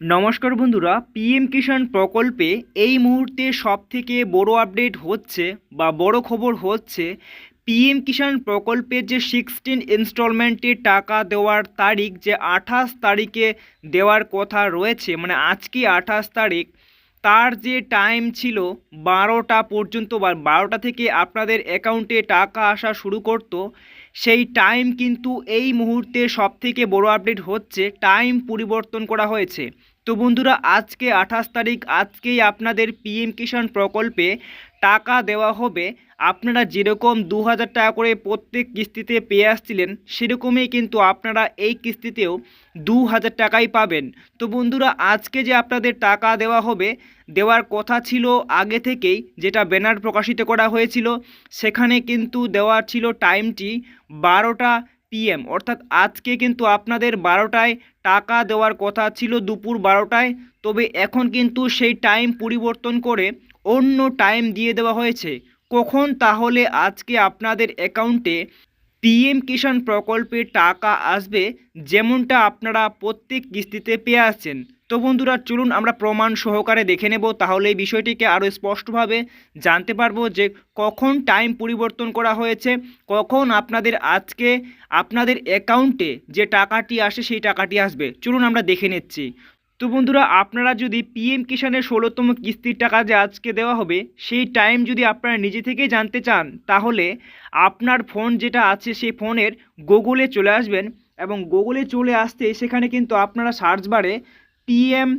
নমস্কার বন্ধুরা, পিএম কিষাণ প্রকল্পে এই মুহূর্তে সবথেকে বড় আপডেট হচ্ছে বা বড় খবর হচ্ছে পিএম কিষাণ প্রকল্পের যে সিক্সটিন ইনস্টলমেন্টে টাকা দেওয়ার তারিখ, যে আঠাশ তারিখে দেওয়ার কথা রয়েছে মানে আজকে আঠাশ তারিখ, তার যে টাইম ছিল বারোটা পর্যন্ত বা বারোটা থেকে আপনাদের অ্যাকাউন্টে টাকা আসা শুরু করতো সেই টাইম কিন্তু এই মুহূর্তে সবথেকে বড় আপডেট হচ্ছে টাইম পরিবর্তন করা হয়েছে। তো বন্ধুরা, আজকে আঠাশ তারিখ, আজকেই আপনাদের পিএম কিষাণ প্রকল্পে টাকা দেওয়া হবে। আপনারা যেরকম দু হাজার টাকা করে প্রত্যেক কিস্তিতে পেয়ে আসছিলেন, সেরকমই কিন্তু আপনারা এই কিস্তিতেও দু হাজার টাকাই পাবেন। তো বন্ধুরা, আজকে যে আপনাদের টাকা দেওয়া হবে, দেওয়ার কথা ছিল আগে থেকেই, যেটা ব্যানার প্রকাশিত করা হয়েছিল, সেখানে কিন্তু দেওয়া ছিল টাইমটি বারোটা পিএম অর্থাৎ আজকে কিন্তু আপনাদের বারোটায় টাকা দেওয়ার কথা ছিল দুপুর বারোটায়, তবে এখন কিন্তু সেই টাইম পরিবর্তন করে অন্য টাইম দিয়ে দেওয়া হয়েছে। কখন? তাহলে আজকে আপনাদের অ্যাকাউন্টে পিএম কিষাণ প্রকল্পে টাকা আসবে, যেমনটা আপনারা প্রত্যেক কিস্তিতে পেয়ে আসছেন। তো বন্ধুরা, চলুন আমরা প্রমাণ সহকারে দেখে নেব, তাহলে এই বিষয়টিকে আরও স্পষ্টভাবে জানতে পারব যে কখন টাইম পরিবর্তন করা হয়েছে, কখন আপনাদের আজকে আপনাদের অ্যাকাউন্টে যে টাকাটি আসে সেই টাকাটি আসবে। চলুন আমরা দেখে নিচ্ছি। তো বন্ধুরা, আপনারা যদি পিএম কিষাণের ষোলোতম কিস্তির টাকা যে আজকে দেওয়া হবে, সেই টাইম যদি আপনারা নিজে থেকে জানতে চান, তাহলে আপনার ফোন যেটা আছে সেই ফোনের গুগলে চলে আসবেন এবং গুগলে চলে আসতে সেখানে কিন্তু আপনারা সার্চ বারে পিএম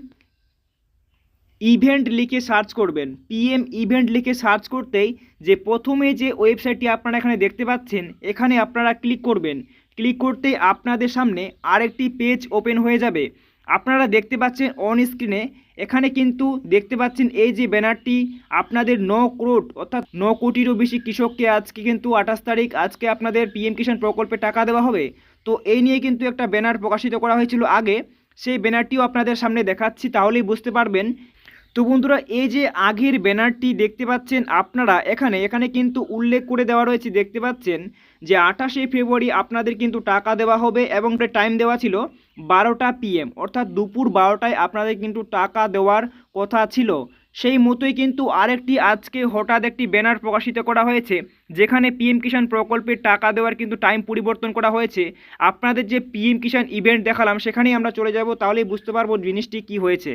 ইভেন্ট লিখে সার্চ করবেন। পিএম ইভেন্ট লিখে সার্চ করতেই যে প্রথমে যে ওয়েবসাইটটি আপনারা এখানে দেখতে পাচ্ছেন, এখানে আপনারা ক্লিক করবেন। ক্লিক করতেই আপনাদের সামনে আরেকটি পেজ ওপেন হয়ে যাবে। আপনারা দেখতে পাচ্ছেন অন স্ক্রিনে এখানে কিন্তু দেখতে পাচ্ছেন এই যে ব্যানারটি আপনাদের ন ক্রোট অর্থাৎ ন কোটিরও বেশি কৃষককে আজকে কিন্তু আঠাশ তারিখ, আজকে আপনাদের পিএম কিষাণ প্রকল্পে টাকা দেওয়া হবে। তো এই নিয়ে কিন্তু একটা ব্যানার প্রকাশিত করা হয়েছিল আগে। সেই ব্যানারটিও আপনাদের সামনে দেখাচ্ছি, তাহলেই বুঝতে পারবেন। তো বন্ধুরা, এই যে আগের ব্যানারটি দেখতে পাচ্ছেন আপনারা, এখানে এখানে কিন্তু উল্লেখ করে দেওয়া রয়েছে, দেখতে পাচ্ছেন যে আঠাশে ফেব্রুয়ারি আপনাদের কিন্তু টাকা দেওয়া হবে এবং টাইম দেওয়া ছিল বারোটা পিএম অর্থাৎ দুপুর বারোটায় আপনাদের কিন্তু টাকা দেওয়ার কথা ছিল। সেই মতোই কিন্তু আরেকটি আজকে হঠাৎ একটি ব্যানার প্রকাশিত করা হয়েছে, যেখানে পিএম কিষাণ প্রকল্পের টাকা দেওয়ার কিন্তু টাইম পরিবর্তন করা হয়েছে। আপনাদের যে পিএম কিষাণ ইভেন্ট দেখালাম, সেখানেই আমরা চলে যাব, তাহলেই বুঝতে পারব জিনিসটি কি হয়েছে।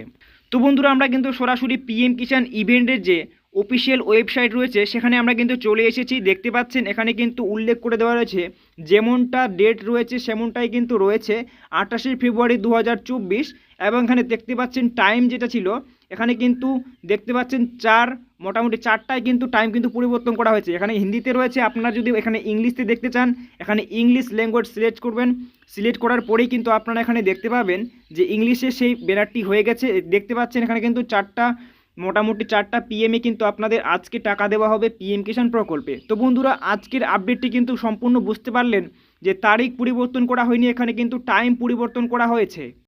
তো বন্ধুরা, আমরা কিন্তু সরাসরি পিএম কিষাণ ইভেন্টের যে অফিসিয়াল ওয়েবসাইট রয়েছে, সেখানে আমরা কিন্তু চলে এসেছি। দেখতে পাচ্ছেন, এখানে কিন্তু উল্লেখ করে দেওয়া রয়েছে, যেমনটা ডেট রয়েছে, সেমনটাই কিন্তু রয়েছে, আঠাশে ফেব্রুয়ারি দু হাজার চব্বিশ। এবং এখানে দেখতে পাচ্ছেন টাইম যেটা ছিল, এখানে কিন্তু দেখতে পাচ্ছেন, চার, মোটামুটি চারটায় কিন্তু টাইম কিন্তু পরিবর্তন করা হয়েছে। এখানে হিন্দিতে রয়েছে, আপনারা যদি এখানে ইংলিশতে দেখতে চান, এখানে ইংলিশ ল্যাঙ্গুয়েজ সিলেক্ট করবেন। সিলেক্ট করার পরেই কিন্তু আপনারা এখানে দেখতে পাবেন যে ইংলিশে সেই ব্যানারটি হয়ে গেছে। দেখতে পাচ্ছেন, এখানে কিন্তু চারটা মোটামুটি চারটা পিএমে কিন্তু আপনাদের আজকে টাকা দেওয়া হবে পিএম কিষাণ প্রকল্পে। তো বন্ধুরা, আজকের আপডেটটি কিন্তু সম্পূর্ণ বুঝতে পারলেন যে তারিখ পরিবর্তন করা হয়নি, এখানে কিন্তু টাইম পরিবর্তন করা হয়েছে।